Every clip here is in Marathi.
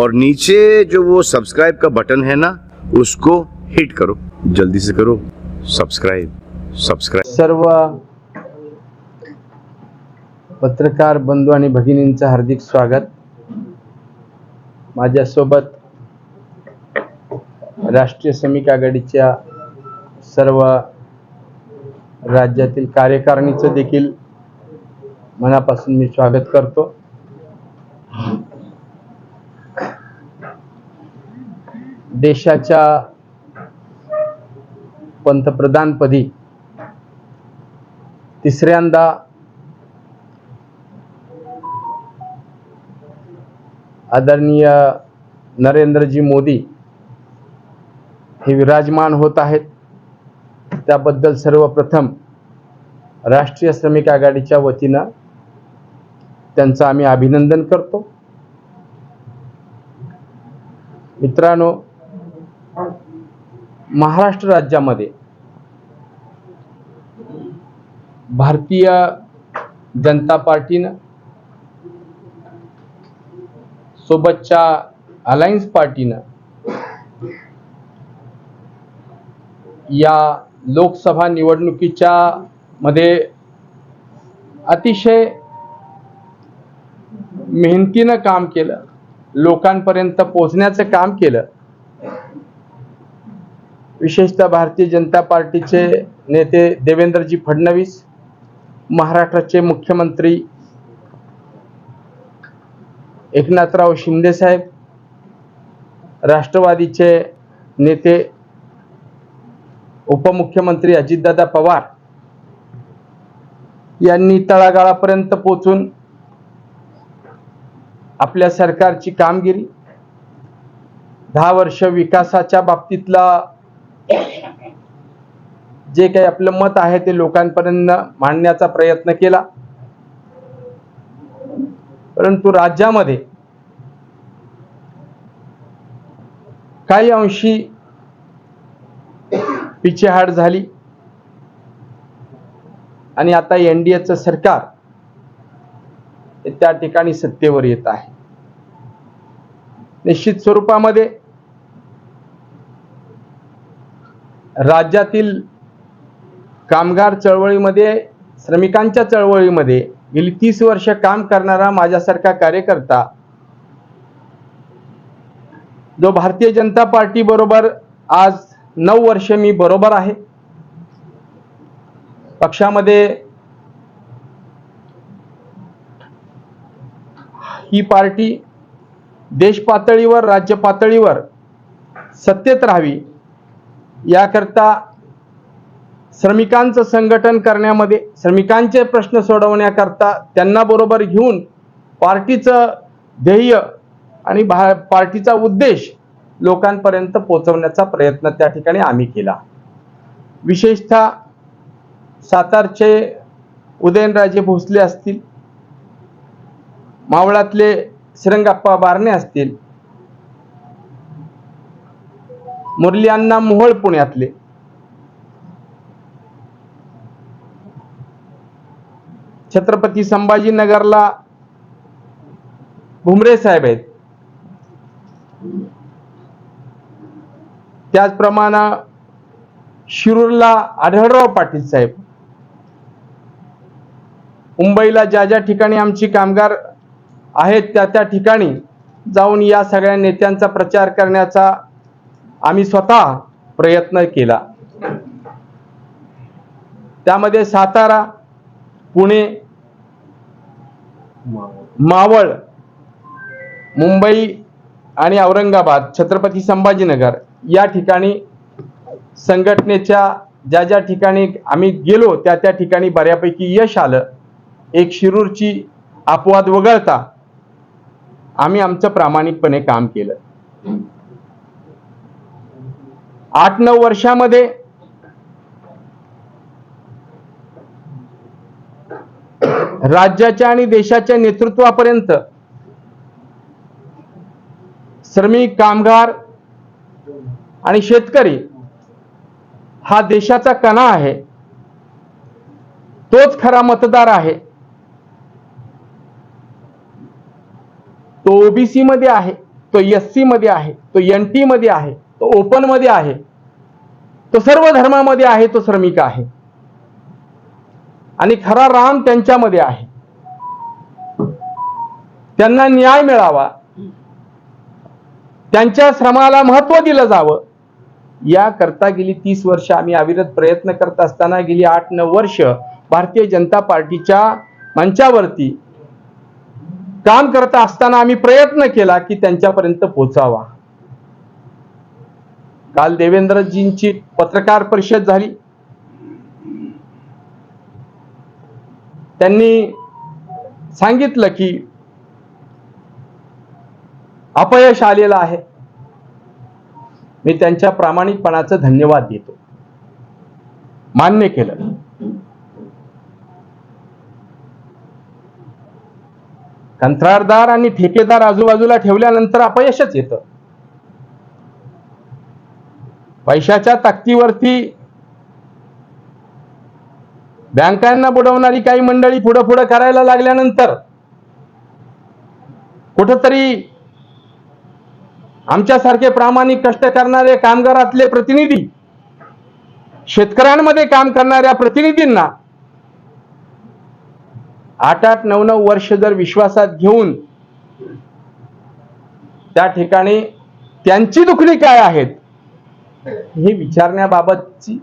और नीचे जो वो सब्सक्राइब का बटन है ना उसको हिट करो। जल्दी से करो। सब्सक्राइब सब्सक्राइब सर्व पत्रकार बंधू आणि भगिनींचं हार्दिक स्वागत. माझ्यासोबत राष्ट्रीय श्रमिक आघाडीच्या सर्व राज्यातील कार्यकारिणीचं देखील मनापासून मी स्वागत करतो. देशाच्या पंतप्रधानपदी तिसऱ्यांदा आदरणीय नरेंद्रजी मोदी हे विराजमान होत आहेत. त्याबद्दल सर्वप्रथम राष्ट्रीय श्रमिक आघाडीच्या वतीनं त्यांचं आम्ही अभिनंदन करतो. मित्रांनो महाराष्ट्र राज्यामध्ये भारतीय जनता पार्टीनं सोबतच्या अलायन्स पार्टीनं या लोकसभा निवडणुकीच्या मध्ये अतिशय मेहनतीनं काम केलं लोकांपर्यंत पोहोचण्याचं काम केलं. विशेषतः भारतीय जनता पार्टीचे नेते देवेंद्रजी फडणवीस महाराष्ट्राचे मुख्यमंत्री एकनाथराव शिंदेसाहेब राष्ट्रवादीचे नेते उपमुख्यमंत्री अजितदादा पवार यांनी तळागाळापर्यंत पोचून आपल्या सरकारची कामगिरी दहा वर्ष विकासाच्या बाबतीतला जे काही आपलं मत आहे ते लोकांपर्यंत मांडण्याचा प्रयत्न केला. परंतु राज्यामध्ये काही अंशी पिछेहाट झाली. आणि आता एनडीएचं सरकार त्या ठिकाणी सत्तेवर येत आहे. निश्चित स्वरूपामध्ये राज्यातील कामगार चळवळीमध्ये श्रमिकांच्या चळवळीमध्ये गेली तीस वर्ष काम करणारा माझ्यासारखा कार्यकर्ता जो भारतीय जनता पार्टी बरोबर आज नऊ वर्ष मी बरोबर आहे. पक्षामध्ये ही पार्टी देश पातळीवर राज्य पातळीवर सत्तेत राहावी याकरता श्रमिकांचं संघटन करण्यामध्ये श्रमिकांचे प्रश्न सोडवण्याकरता त्यांना बरोबर घेऊन पार्टीचं ध्येय आणि भा पार्टीचा उद्देश लोकांपर्यंत पोहोचवण्याचा प्रयत्न त्या ठिकाणी आम्ही केला. विशेषतः सातारचे उदयनराजे भोसले असतील मावळातले श्रंगाप्पा बारणे असतील मुरली अण्णा मोहोळ पुण्यातले. छत्रपती संभाजीनगरला भुमरे साहेब आहेत. त्याचप्रमाणे शिरूरला आढळराव पाटील साहेब. मुंबईला ज्या ज्या ठिकाणी आमची कामगार आहेत त्या त्या ठिकाणी जाऊन या सगळ्या नेत्यांचा प्रचार करण्याचा आम्ही स्वतः प्रयत्न केला. त्यामध्ये सातारा पुणे मावळ मुंबई आणि औरंगाबाद छत्रपती संभाजीनगर या ठिकाणी संघटनेच्या ज्या ज्या ठिकाणी आम्ही गेलो त्या त्या ठिकाणी बऱ्यापैकी यश आलं. एक शिरूरची अपवाद वगळता आम्ही आमचं प्रामाणिकपणे काम केलं. आठ नऊ वर्षामध्ये राज्याच्या आणि देशाच्या नेतृत्वापर्यंत श्रमिक कामगार आणि शेतकरी हा देशाचा कणा आहे. तोच खरा मतदार आहे. तो ओबीसी मध्ये आहे तो एस सी मध्ये आहे तो एन टी मध्ये आहे तो ओपनमध्ये आहे. तो सर्व धर्मामध्ये आहे तो श्रमिक आहे. आणि खरा राम त्यांच्यामध्ये आहे. त्यांना न्याय मिळावा. त्यांच्या श्रमाला महत्त्व दिलं जावं. याकरता गेली तीस वर्ष आम्ही अविरत प्रयत्न करत असताना गेली आठ नऊ वर्ष भारतीय जनता पार्टीच्या मंचावरती काम करत असताना आम्ही प्रयत्न केला की त्यांच्यापर्यंत पोचावा काल देवेंद्रजींची पत्रकार परिषद झाली. त्यांनी सांगितलं की अपयश आलेलं आहे. मी त्यांच्या प्रामाणिकपणाचं धन्यवाद देतो. मान्य केलं. कंत्राटदार आणि ठेकेदार आजूबाजूला ठेवल्यानंतर अपयशच येतं. पैशाच्या ताकदीवरती बँकांना बुडवणारी काही मंडळी पुढं पुढं करायला लागल्यानंतर कुठंतरी आमच्यासारखे प्रामाणिक कष्ट करणारे कामगारातले प्रतिनिधी शेतकऱ्यांमध्ये काम करणाऱ्या प्रतिनिधींना आठ आठ नऊ नऊ वर्ष जर विश्वासात घेऊन त्या ठिकाणी त्यांची दुखणी काय आहेत? हे विचारण्याबाबतची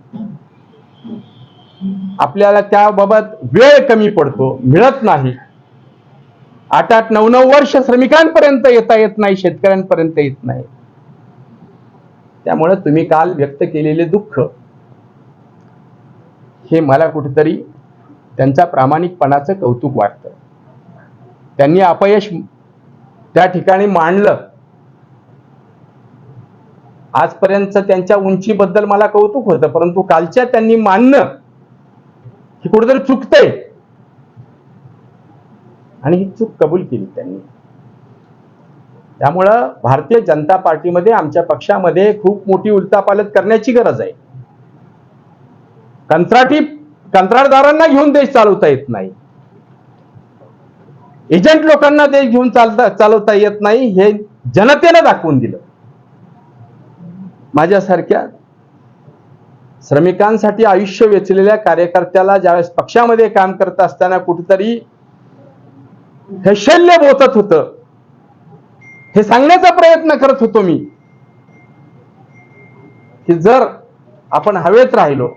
आपल्याला त्याबाबत वेळ कमी पडतो मिळत नाही. आठ आठ नऊ नऊ वर्ष श्रमिकांपर्यंत येता येत नाही शेतकऱ्यांपर्यंत येत नाही. त्यामुळे तुम्ही काल व्यक्त केलेले दुःख हे मला कुठेतरी त्यांच्या प्रामाणिकपणाचं कौतुक वाटतं. त्यांनी अपयश त्या ठिकाणी मांडलं. आजपर्यंत त्यांच्या उंचीबद्दल मला कौतुक होतं परंतु कालच्या त्यांनी मानणं हे कुठेतरी चुकतंय. आणि ही चूक कबूल केली त्यांनी. त्यामुळं भारतीय जनता पार्टीमध्ये आमच्या पक्षामध्ये खूप मोठी उलतापालत करण्याची गरज आहे. कंत्राटी कंत्राटदारांना घेऊन देश चालवता येत नाही. एजंट लोकांना देश घेऊन चालता चालवता येत नाही हे जनतेनं दाखवून दिलं. माझ्यासारख्या श्रमिकांसाठी आयुष्य वेचलेल्या कार्यकर्त्याला ज्यावेळेस पक्षामध्ये काम करत असताना कुठेतरी हे शल्य बोचत होतं. हे सांगण्याचा प्रयत्न करत होतो मी. की जर आपण हवेत राहिलो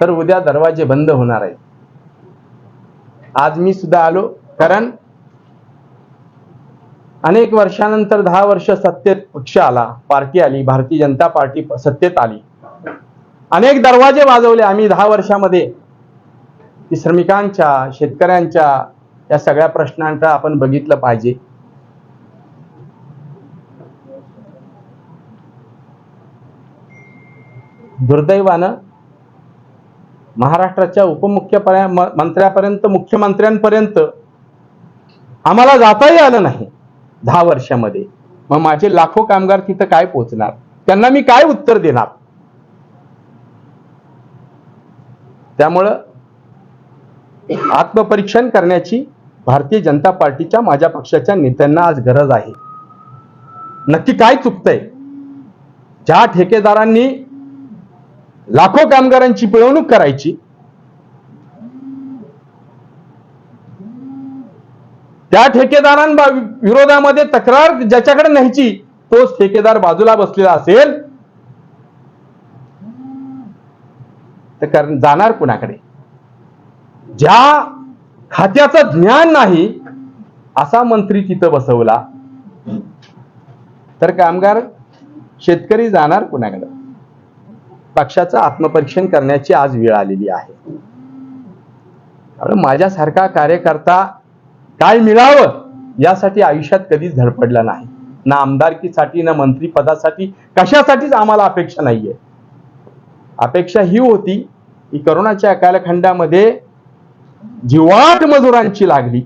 तर उद्या दरवाजे बंद होणार आहेत. आज मी सुद्धा आलो कारण अनेक वर्षानंतर दहा वर्ष सत्तेत पक्ष आला पार्टी आली भारतीय जनता पार्टी सत्तेत आली. अनेक दरवाजे वाजवले आम्ही दहा वर्षामध्ये. की श्रमिकांच्या शेतकऱ्यांच्या या सगळ्या प्रश्नांचा आपण बघितलं पाहिजे. दुर्दैवानं महाराष्ट्राच्या उपमुख्य मंत्र्यापर्यंत मुख्यमंत्र्यांपर्यंत आम्हाला जाताही आलं नाही दहा वर्षामध्ये. मग माझे लाखो कामगार तिथं काय पोचणार त्यांना मी काय उत्तर देणार? त्यामुळं आत्मपरीक्षण करण्याची भारतीय जनता पार्टीच्या माझ्या पक्षाच्या नेत्यांना आज गरज आहे. नक्की काय चुकतंय? ज्या ठेकेदारांनी लाखो कामगारांची पिळवणूक करायची त्या ठेकेदारांबा विरोधामध्ये तक्रार ज्याच्याकडे न्यायची तोच ठेकेदार बाजूला बसलेला असेल. तर कारण जाणार कुणाकडे? ज्या खात्याचं ज्ञान नाही असा मंत्री तिथं बसवला. तर कामगार शेतकरी जाणार कुणाकडे? पक्षाचं आत्मपरीक्षण करण्याची आज वेळ आलेली आहे. त्यामुळे माझ्यासारखा कार्यकर्ता काय मिळावं? यासाठी आयुष्यात कधीच धडपडला नाही. ना आमदारकीसाठी ना मंत्रीपदासाठी कशासाठीच आम्हाला अपेक्षा नाहीये. अपेक्षा ही होती की करोनाच्या कालखंडामध्ये जीवाट मजुरांची लागली.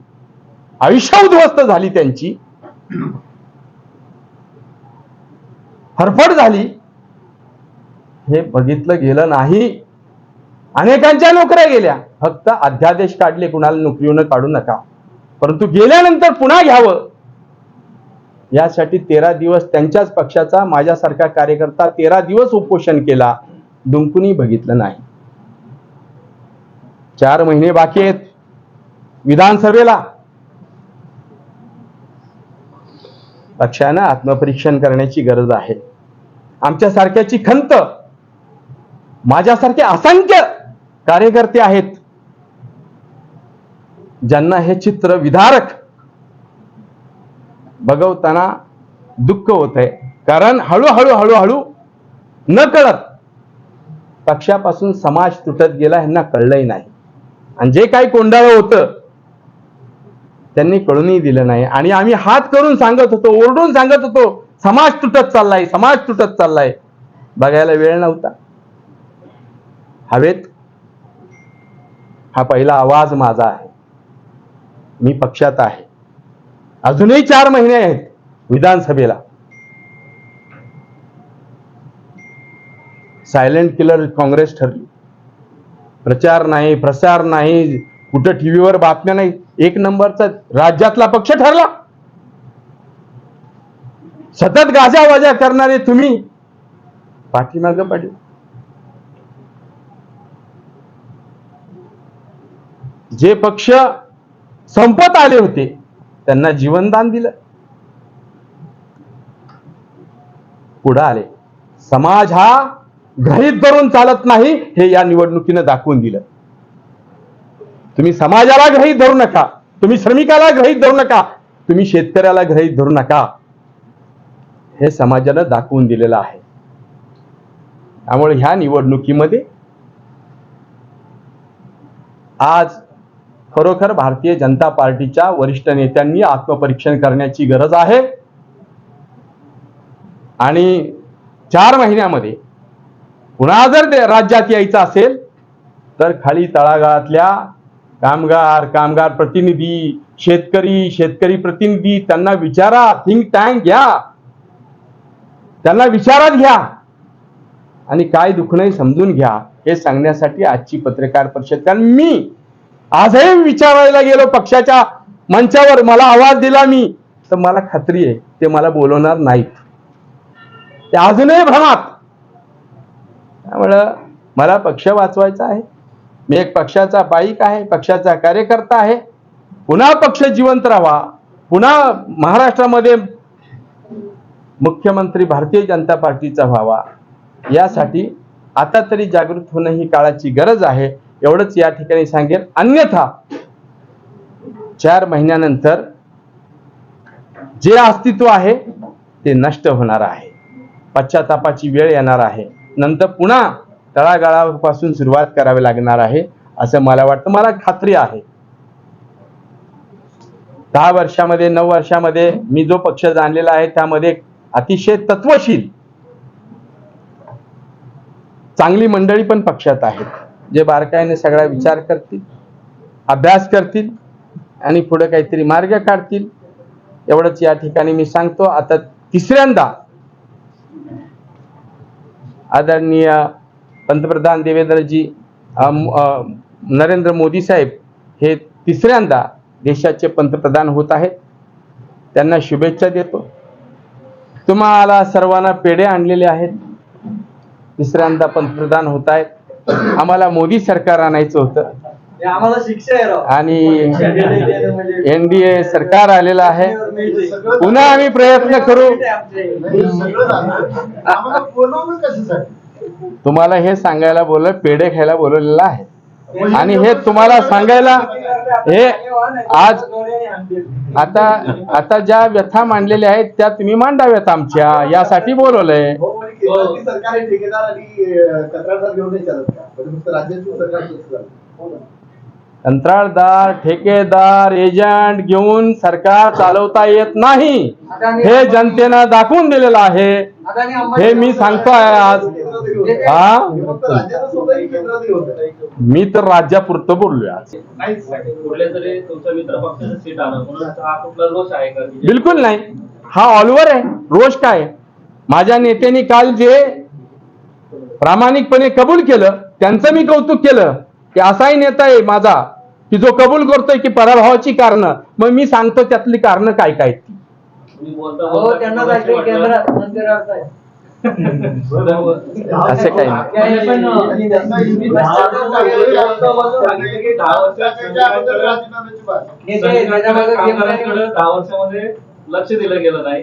आयुष्य उद्ध्वस्त झाली त्यांची. हरफड झाली. हे बघितलं गेलं नाही. अनेकांच्या नोकऱ्या गेल्या. फक्त अध्यादेश काढले कुणाला नोकरीनं काढू नका. परंतु गेल्यानंतर पुन्हा घ्यावं. यासाठी तेरा दिवस त्यांच्याच पक्षाचा माझ्यासारखा कार्यकर्ता तेरा दिवस उपोषण केला. डुंकूनही बघितलं नाही. चार महिने बाकी आहेत. विधानसभेला. पक्षानं आत्मपरीक्षण करण्याची गरज आहे. आमच्यासारख्याची खंत माझ्यासारखे असंख्य कार्यकर्ते आहेत. ज्यांना हे चित्र विधारक बघवताना दुःख होत आहे कारण हळूहळू हळूहळू न कळत पक्षापासून समाज तुटत गेला ह्यांना कळलंही नाही. आणि जे काही कोंडाळं होतं त्यांनी कळूनही दिलं नाही. आणि आम्ही हात करून सांगत होतो ओरडून सांगत होतो समाज तुटत चाललाय समाज तुटत चाललाय. बघायला वेळ नव्हता. हवेत हा पहिला आवाज माझा आहे. मी पक्षात आहे. अजूनही चार महिने आहेत विधानसभेला. सायलेंट किलर काँग्रेस ठरली. प्रचार नाही प्रसार नाही कुठं टीव्हीवर बातम्या नाही. एक नंबरचा राज्यातला पक्ष ठरला. सतत गाजावाजा करणारे तुम्ही पाठीमाग पडले. जे पक्ष संपत आले होते. त्यांना जीवनदान दिलं. पुढे आले. समाज हा गृहीत धरून चालत नाही हे या निवडणुकीनं दाखवून दिलं. तुम्ही समाजाला ग्रहित धरू नका. तुम्ही श्रमिकाला ग्रहित धरू नका. तुम्ही शेतकऱ्याला ग्रहित धरू नका. हे समाजानं दाखवून दिलेलं आहे. त्यामुळे ह्या निवडणुकीमध्ये आज खरोखर भारतीय जनता पार्टीच्या वरिष्ठ नेत्यांनी आत्मपरीक्षण करण्याची गरज आहे. आणि चार महिन्यामध्ये पुन्हा जर राज्यात यायचं असेल तर खाली तळागाळातल्या कामगार कामगार प्रतिनिधी शेतकरी शेतकरी प्रतिनिधी त्यांना विचारा थिंक टँक घ्या. त्यांना विचारात घ्या. आणि काय दुखणं समजून घ्या हे सांगण्यासाठी आजची पत्रकार परिषद. कारण मी आजही विचारायला गेलो पक्षाच्या मंचावर मला आवाज दिला मी. तर मला खात्री आहे ते मला बोलवणार नाहीत. ते अजूनही भ्रमात. त्यामुळं मला पक्ष वाचवायचा आहे. मी एक पक्षाचा बाईक आहे पक्षाचा कार्यकर्ता आहे. पुन्हा पक्ष जिवंत राहावा पुन्हा महाराष्ट्रामध्ये मुख्यमंत्री भारतीय जनता पार्टीचा व्हावा. यासाठी आता तरी जागृत होणं ही काळाची गरज आहे. एवढंच या ठिकाणी सांगेल. अन्यथा चार महिन्यानंतर जे अस्तित्व आहे ते नष्ट होणार आहे. पश्चातापाची वेळ येणार आहे. नंतर पुन्हा तळागाळापासून सुरुवात करावी लागणार आहे असं मला वाटतं. मला खात्री आहे. दहा वर्षामध्ये नऊ वर्षामध्ये मी जो पक्ष जाणलेला आहे त्यामध्ये अतिशय तत्वशील चांगली मंडळी पण पक्षात आहेत. जे बारकाईने सगळा विचार करतील अभ्यास करतील आणि पुढे काहीतरी मार्ग काढतील. एवढंच या ठिकाणी मी सांगतो. आता तिसऱ्यांदा आदरणीय पंतप्रधान देवेंद्रजी नरेंद्र मोदी साहेब हे तिसऱ्यांदा देशाचे पंतप्रधान होत आहेत. त्यांना शुभेच्छा देतो. तुम्हाला सर्वांना पेढे आणलेले आहेत. तिसऱ्यांदा पंतप्रधान होत आहेत. आम्हाला मोदी सरकार आणायचं होतं. हे आणि म्हणजे- एनडीए सरकार आलेलं आहे. पुन्हा आम्ही प्रयत्न करू. हे सगळं झालं. आम्हाला बोलवलं कशासाठी? तुम्हाला हे सांगायला बोललं पेढे खायला बोलवलेलं आहे. आणि हे तुम्हाला सांगायला हे आज आता आता ज्या व्यथा मांडलेल्या आहेत त्या तुम्ही मांडाव्यात आमच्या. यासाठी बोलवलंय. हो, म्हणजे केंद्रातली सरकार हे ठेकेदार आणि कंत्राटदार घेऊन नाही चालत का? म्हणजे फक्त सरकार? हो ना. कंत्राटदार ठेकेदार एजंट घेऊन सरकार चालवता येत नाही हे जनतेनं दाखवून दिलेलं आहे. हे मी सांगतोय आज. हा मी तर राज्यापुरतं बोललोय आज. नाहीच कुठल्या तरी तुमचा मित्र पक्षाचं सीट आलं म्हणून हा कुठला रोष आहे का? बिलकुल नाही. हा ऑलवर आहे. रोष काय माझ्या नेत्यांनी काल जे प्रामाणिकपणे कबूल केलं त्यांचं मी कौतुक केलं की असाही नेता आहे माझा की जो कबूल करतोय की पराभवाची कारण मग मी सांगतो त्यातली कारण काय काय ती. हो. असं काही दहा वर्षामध्ये लक्ष दिलं गेलं नाही.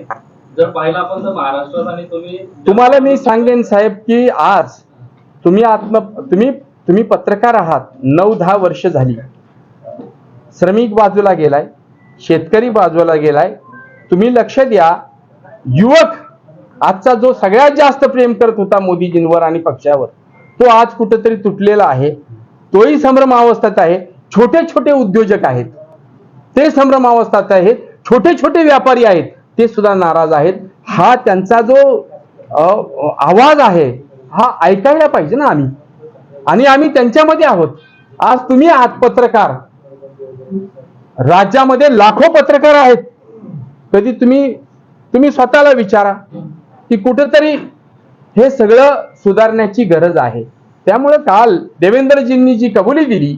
जर पाहिलं आपण तर महाराष्ट्रात आणि तुम्ही तुम्हाला मी सांगेन साहेब की आज तुम्ही आत्म तुम्ही तुम्ही पत्रकार आहात. नऊ दहा वर्ष झाली. श्रमिक बाजूला गेलाय शेतकरी बाजूला गेलाय. तुम्ही लक्ष द्या युवक आजचा जो सगळ्यात जास्त प्रेम करत होता मोदीजींवर आणि पक्षावर तो आज कुठेतरी तुटलेला आहे. तोही संभ्रमावस्थेत आहे. छोटे छोटे उद्योजक आहेत. ते संभ्रमावस्थेत आहेत. छोटे छोटे व्यापारी आहेत. ते सुद्धा नाराज आहेत. हा त्यांचा जो आवाज आहे हा ऐकायला पाहिजे ना आम्ही. आणि आम्ही त्यांच्यामध्ये आहोत. आज तुम्ही आहात पत्रकार. राज्यामध्ये लाखो पत्रकार आहेत. कधी तुम्ही तुम्ही स्वतःला विचारा की कुठेतरी हे सगळं सुधारण्याची गरज आहे. त्यामुळे काल देवेंद्रजींनी जी कबुली दिली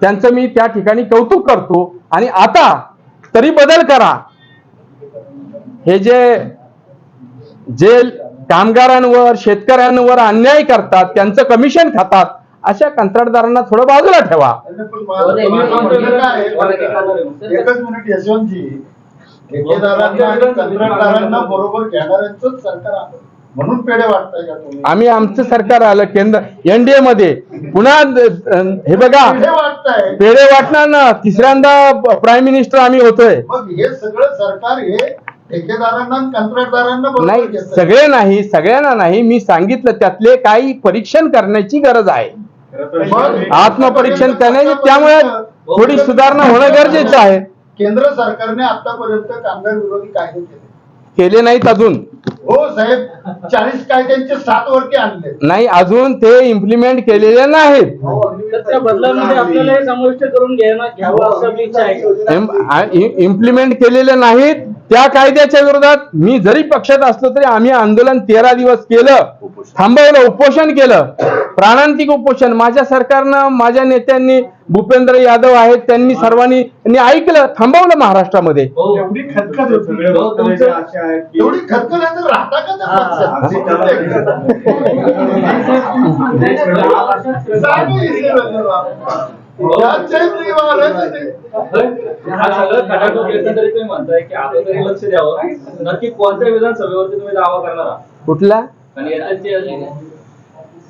त्यांचं मी त्या ठिकाणी कौतुक करतो. आणि आता तरी बदल करा. हे जे जे कामगारांवर शेतकऱ्यांवर अन्याय करतात त्यांचं कमिशन खातात अशा कंत्राटदारांना थोडं बाजूला ठेवा. आणि पण मला- मला म्हणणं काय आहे, एकच मिनिट यशवंतजी. ठेकेदारांना आणि कंत्राटदारांना बरोबर घेणाऱ्यांचंच सरकार आहे. म्हणून पेढे वाटताय का तुम्ही? आम्ही आमचं सरकार आलं केंद्र एनडीए मध्ये. पुन्हा हे बघा पेढे वाटताय. पेढे वाटणार ना तिसऱ्यांदा प्राईम मिनिस्टर आम्ही होतोय. मग हे सगळं सरकार हे ठेकेदारांना आणि कंत्राटदारांना बरोबर नाही. सगळे नाही सगळ्यांना नाही. मी सांगितलं त्यातले काही परीक्षण करण्याची गरज आहे. मग आत्मपरीक्षण करण्याची त्यामुळे थोडी सुधारणा होणं गरजेचं आहे. केंद्र सरकारने आतापर्यंत कामगार विरोधी कायदे केले. केले नाहीत अजून. हो साहेब. चाळीस कायद्यांचे सात वर्षे आणले. नाही अजून ते इम्प्लिमेंट केलेले नाहीत. तर त्या बदलामध्ये आपल्याला हे समाविष्ट करून घ्यायला घ्यावं असं आपली इच्छा आहे. इम्प्लिमेंट केलेले नाहीत. त्या कायद्याच्या विरोधात मी जरी पक्षात असलो तरी आम्ही आंदोलन तेरा दिवस केलं. थांबवलं उपोषण केलं. प्राणांतिक उपोषण. माझ्या सरकारनं माझ्या नेत्यांनी भूपेंद्र यादव आहेत त्यांनी सर्वांनी त्यांनी ऐकलं थांबवलं महाराष्ट्रामध्ये. हो. हो. हा कुठला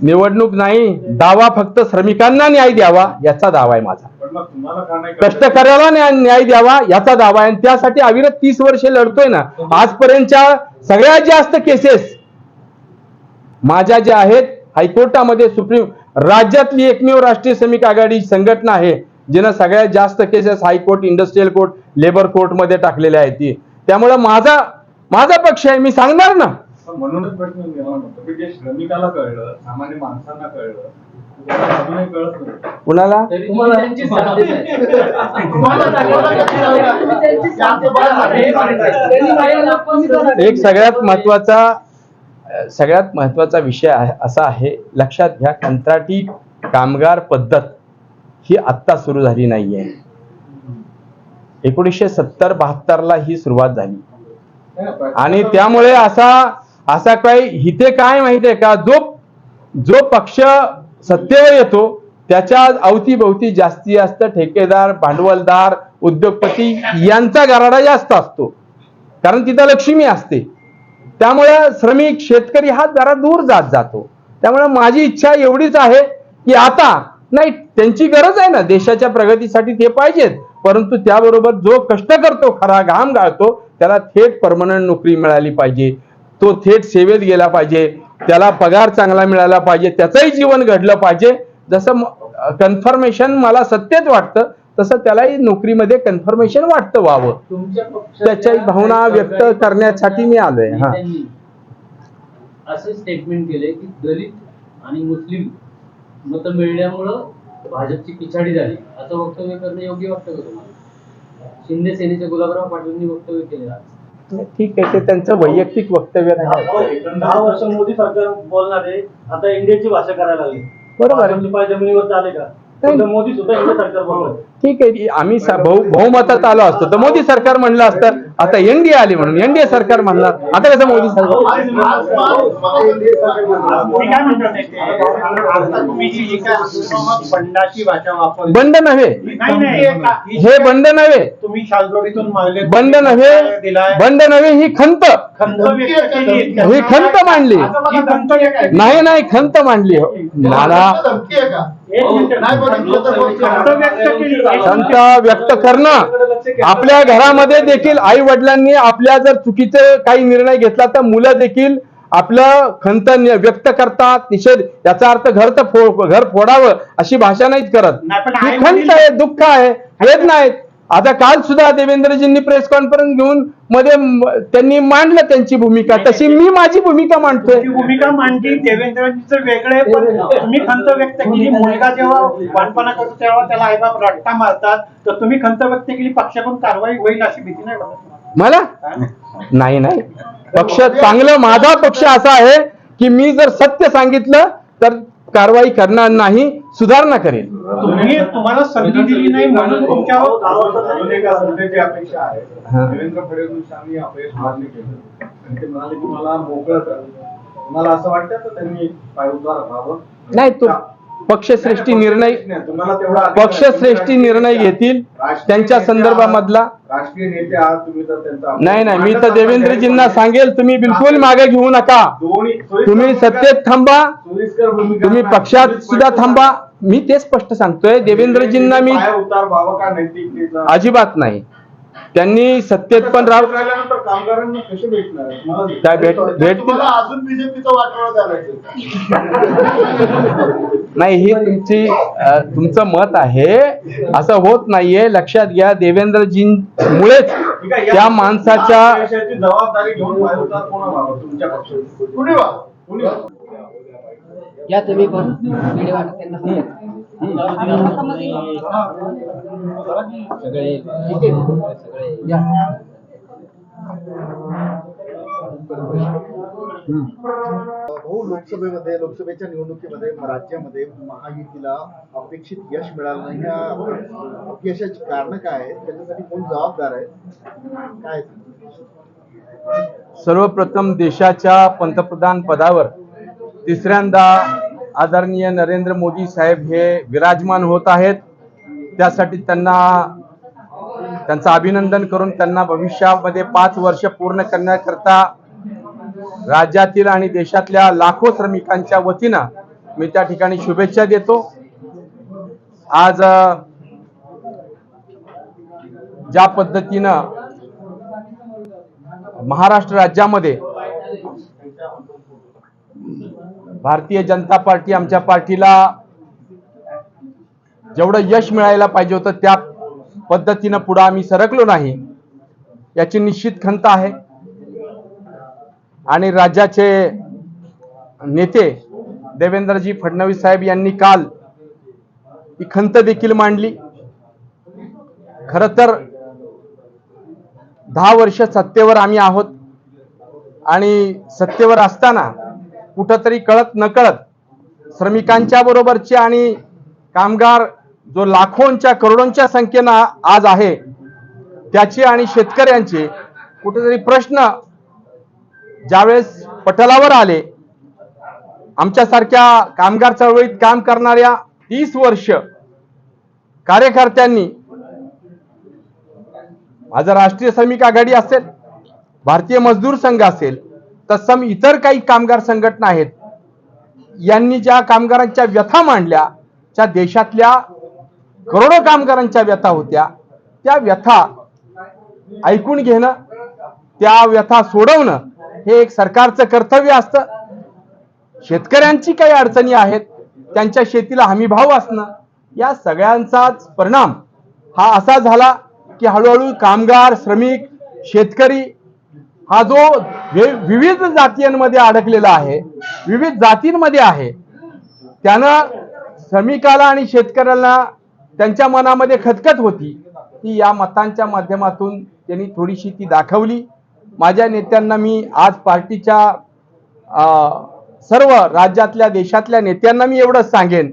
निवडणूक नाही दावा फक्त श्रमिकांना न्याय द्यावा याचा दावा आहे माझा? कष्टकऱ्याला न्याय न्याय द्यावा याचा दावा आहे आणि त्यासाठी अविरत तीस वर्षे लढतोय ना आजपर्यंतच्या सगळ्यात जास्त केसेस माझ्या ज्या आहेत हायकोर्टामध्ये सुप्रीम राज्यातली एकमेव राष्ट्रीय श्रमिक आघाडी संघटना आहे जिनं सगळ्यात जास्त cases high court industrial court labour कोर्टमध्ये टाकलेल्या आहेत ती. त्यामुळे माझा माझा पक्ष आहे मी सांगणार ना? म्हणूनच प्रश्न निर्माण होतो की जे श्रमिकाला कळलं सामान्य माणसांना कळलं कुणाला. एक सगळ्यात महत्त्वाचा सगळ्यात महत्त्वाचा विषय आहे असा आहे लक्षात घ्या कंत्राटी कामगार पद्धत ही आत्ता सुरू झाली नाहीये. एकोणीसशे सत्तर बहात्तरला ही सुरुवात झाली. आणि त्यामुळे असा असा काही हिते काय माहितीये का? जो जो पक्ष सत्तेवर येतो त्याच्या अवतीभोवती जास्तीत जास्त ठेकेदार भांडवलदार उद्योगपती यांचा गराडा जास्त असतो. कारण तिथं लक्ष्मी असते. त्यामुळे श्रमिक शेतकरी हा जरा दूर जात जातो. त्यामुळे माझी इच्छा एवढीच आहे की आता नाही त्यांची गरज आहे ना देशाच्या प्रगतीसाठी ते पाहिजेत. परंतु त्याबरोबर जो कष्ट करतो खरा घाम गाळतो त्याला थेट परमनंट नोकरी मिळाली पाहिजे. तो थेट सेवेत गेला पाहिजे. त्याला पगार चांगला मिळाला पाहिजे. त्याचंही जीवन घडलं पाहिजे. जसं कन्फर्मेशन मला सत्तेत वाटतं तसं त्यालाही नोकरीमध्ये कन्फर्मेशन वाटतं व्हावं. त्याच्याही भावना व्यक्त करण्यासाठी मी आलोय हा. असे स्टेटमेंट केले की दलित आणि मुस्लिम मत मिळण्यामुळं भाजपची पिछाडी झाली. असं वक्तव्य करणं योग्य वाटतं का तुम्हाला? शिंदे सेनेच्या गुलाबराव पाटीलनी वक्तव्य केले आज ठीक आहे ते त्यांचं वैयक्तिक वक्तव्य नाही. दहा वर्ष मोदी सरकार बोलणारे आता इंडियाची भाषा करायला लागली. बरोबर आहे. जमिनीवर आले का? मोदी सुद्धा इंडिया सरकार बोलतो ठीक आहे आम्ही बहुमतात आलो असतो. तर मोदी सरकार म्हणलं असतं. आता एनडीए आली म्हणून. एनडीए सरकार म्हणणार आता कसं मोदी सरकार? ही बंड नव्हे. नाही नाही. हे बंड नव्हे. बंड नव्हे. बंड नव्हे. ही खंत. ही खंत मांडली. ही. नाही नाही खंत मांडली. हो. मला धमकी आहे का एक मिनिट. नाही बघितलं तर मग खंत व्यक्त करणं. आपल्या घरामध्ये देखील आई वडिलांनी आपल्या जर चुकीचे काही निर्णय घेतला तर मुलं देखील आपलं खंत व्यक्त करतात. निषेध याचा अर्थ घर तर फो घर फोडावं अशी भाषा नाहीत करत. ही खंत आहे दुःख आहे वेदना आहेत आता काल सुद्धा देवेंद्रजींनी प्रेस कॉन्फरन्स घेऊन मध्ये त्यांनी मांडलं त्यांची भूमिका. तशी मी माझी भूमिका मांडतोय. भूमिका मांडली देवेंद्रजीचं वेगळं आहे पण तुम्ही खंत व्यक्त केली. मुलगा जेव्हा वाणपणा करतो तेव्हा त्याला आईबाप रट्टा मारतात. तर तुम्ही खंत व्यक्त केली पक्षाकडून कारवाई होईल अशी भीती नाही मला? नाही नाही. पक्ष चांगलं माझा पक्ष असा आहे की मी जर सत्य सांगितलं तर कारवाई करणार नाही सुधारणा करेल. तुम्ही तुम्हाला संधी दिली नाही म्हणून तुमच्यावर हा. नाही तो पक्षश्रेष्ठी निर्णय. पक्षश्रेष्ठी निर्णय घेतील त्यांच्या संदर्भामधला आहात, राष्ट्रीय नेते आहात तुम्ही तर त्यांचा नाही नाही मी तर देवेंद्रजींना सांगेल तुम्ही बिलकुल मागे घेऊ नका तुम्ही सत्तेत थांबा तुम्ही. पक्षात सुद्धा थांबा. मी ते स्पष्ट सांगतोय देवेंद्रजींना मी का नैतिकतेचा अजिबात नाही त्यांनी सत्तेत पण राह राहिल्यानंतर कामगारांना कसे भेटणार? आहे? मला दे. काय भेट भेटतील तुम्हाला अजून बीजेपीचं वाटोळं करायचं नाही ही तुमची अ, तुमचं मत आहे. असं होत नाहीये. लक्षात घ्या देवेंद्रजींमुळेच त्या माणसाच्या देशाची जबाबदारी घेऊन पाय उतार कोणा व्हावं तुमच्या पक्षात कुणी वा कोणी व्हावं? या तुम्ही पण व्हिडिओ वाटत त्यांना. सगळे सगळे या. भाऊ लोकसभेमध्ये लोकसभेच्या निवडणुकीमध्ये राज्यामध्ये महायुतीला अपेक्षित यश मिळालं नाही. या अपयशाची कारण काय आहेत? त्याच्यासाठी कोण जबाबदार आहे? काय सर्वप्रथम देशाच्या पंतप्रधान पदावर तिसऱ्यांदा आदरणीय नरेंद्र मोदी साहेब हे विराजमान होत आहेत. त्यासाठी त्यांना त्यांचं अभिनंदन करून त्यांना भविष्यामध्ये पाच वर्ष पूर्ण करण्याकरता राज्यातील आणि देशातल्या लाखो श्रमिकांच्या वतीनं मी त्या ठिकाणी शुभेच्छा देतो. आज ज्या पद्धतीनं महाराष्ट्र राज्यामध्ये भारतीय जनता पार्टी आमच्या पार्टीला जेवढं यश मिळायला पाहिजे होतं त्या पद्धतीनं पुढं आम्ही सरकलो नाही याची निश्चित खंत आहे. आणि राज्याचे नेते देवेंद्रजी फडणवीस साहेब यांनी काल ही खंत देखील मांडली. खरं तर दहा वर्ष सत्तेवर आम्ही आहोत आणि सत्तेवर असताना कुठंतरी कळत नकळत श्रमिकांच्या बरोबरचे आणि कामगार जो लाखोंच्या करोडोंच्या संख्येनं आज आहे त्याचे आणि शेतकऱ्यांचे कुठेतरी प्रश्न ज्यावेळेस पटलावर आले आमच्यासारख्या कामगार चळवळीत काम करणाऱ्या तीस वर्ष कार्यकर्त्यांनी माझं राष्ट्रीय श्रमिक आघाडी असेल भारतीय मजदूर संघ असेल तत्सम इतर काही कामगार संघटना आहेत यांनी ज्या कामगारांच्या व्यथा मांडल्या त्या देशातल्या करोडो कामगारांच्या व्यथा होत्या. त्या व्यथा ऐकून घेणं त्या व्यथा सोडवणं हे एक सरकारचं कर्तव्य असतं. शेतकऱ्यांची काही अडचणी आहेत त्यांच्या शेतीला हमीभाव असणं या सगळ्यांचाच परिणाम हा असा झाला की हळूहळू कामगार श्रमिक शेतकरी हा जो विविध जातीयांमध्ये अडकलेला आहे विविध जातींमध्ये आहे त्यानं श्रमिकाला आणि शेतकऱ्याला त्यांच्या मनामध्ये खतखत होती. ती या मतांच्या माध्यमातून त्यांनी थोडीशी ती दाखवली. माझ्या नेत्यांना मी आज पार्टीच्या अं, सर्व राज्यातल्या देशातल्या नेत्यांना मी एवढंच सांगेन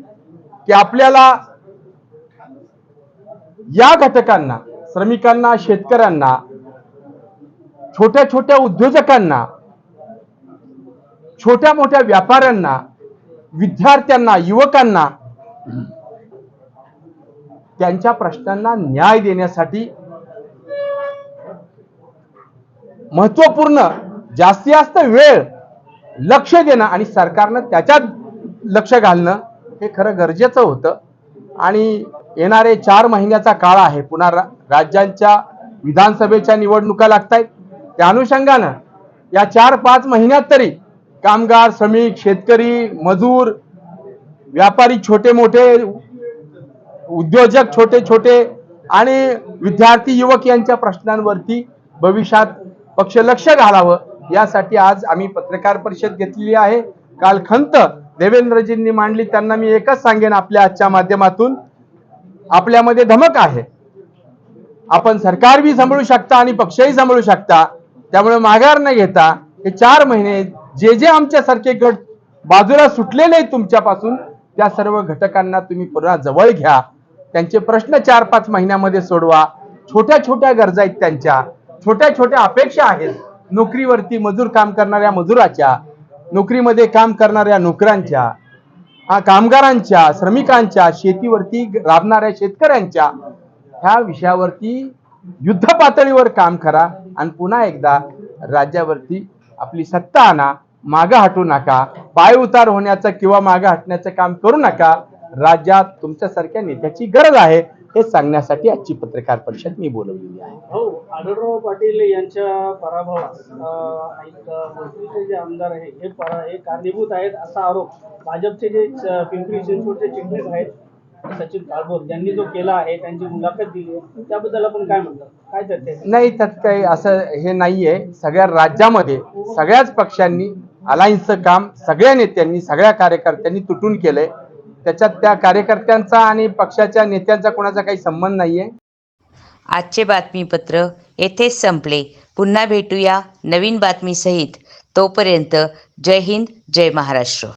की आपल्याला या घटकांना श्रमिकांना शेतकऱ्यांना छोट्या छोट्या उद्योजकांना छोट्या मोठ्या व्यापाऱ्यांना विद्यार्थ्यांना युवकांना त्यांच्या प्रश्नांना न्याय देण्यासाठी महत्त्वपूर्ण जास्तीत जास्त वेळ लक्ष देणं आणि सरकारनं त्याच्यात लक्ष घालणं हे खरं गरजेचं होतं. आणि येणारे चार महिन्याचा काळ आहे. पुन्हा रा- राज्यांच्या विधानसभेच्या निवडणुका लागत आहेत त्या अनुषंगानं या चार पाच महिन्यात तरी कामगार श्रमिक शेतकरी मजूर व्यापारी छोटे मोठे उद्योजक छोटे छोटे आणि विद्यार्थी युवक यांच्या प्रश्नांवरती भविष्यात पक्ष लक्ष घालावं यासाठी आज आम्ही पत्रकार परिषद घेतलेली आहे. काल खंत देवेंद्रजींनी मांडली. त्यांना मी एकच सांगेन आपल्या आजच्या माध्यमातून आपल्यामध्ये धमक आहे. आपण सरकार बी सांभाळू शकता आणि पक्षही सांभाळू शकता. त्यामुळे माघार न घेता हे चार महिने जे जे आमच्यासारखे गट बाजूला सुटलेले आहेत तुमच्यापासून त्या सर्व घटकांना तुम्ही पुन्हा जवळ घ्या. त्यांचे प्रश्न चार पाच महिन्यामध्ये सोडवा. छोट्या छोट्या गरजा आहेत त्यांच्या. छोट्या छोट्या अपेक्षा आहेत नोकरीवरती मजूर काम करणाऱ्या मजुराच्या नोकरीमध्ये काम करणाऱ्या नोकरांच्या कामगारांच्या श्रमिकांच्या शेतीवरती राबणाऱ्या शेतकऱ्यांच्या ह्या विषयावरती युद्ध पातळीवर काम करा आणि पुन्हा एकदा राज्यावरती आपली सत्ता आणा मागं हटू नका पाय उतार होण्याचं किंवा मागं हटण्याचं काम करू नका. राज्यात तुमच्यासारख्या नेत्याची गरज आहे हे सांगण्यासाठी आजची पत्रकार परिषद मी बोलवलेली आहे. हो आढळराव पाटील यांच्या मंत्रीचे जे आमदार आहे हे परा हे कारणीभूत आहेत असा आरोप भाजपचे जे पिंपरी चिंचवडचे चिटणीस आहेत सचिन काळभोर यांनी जो केला आहे त्यांची मुलाखत दिली आहे त्याबद्दल आपण काय म्हणतात? काय चर्चा नाही त्यात काही असं हे नाहीये. सगळ्या राज्यामध्ये सगळ्याच पक्षांनी अलायन्सचं काम सगळ्या नेत्यांनी सगळ्या कार्यकर्त्यांनी तुटून केलंय. त्याच्यात त्या कार्यकर्त्यांचा आणि पक्षाच्या नेत्यांचा कोणाचा काही संबंध नाहीये. आजचे बातमीपत्र येथेच संपले. पुन्हा भेटूया नवीन बातमीसहित. तोपर्यंत जय हिंद जय महाराष्ट्र.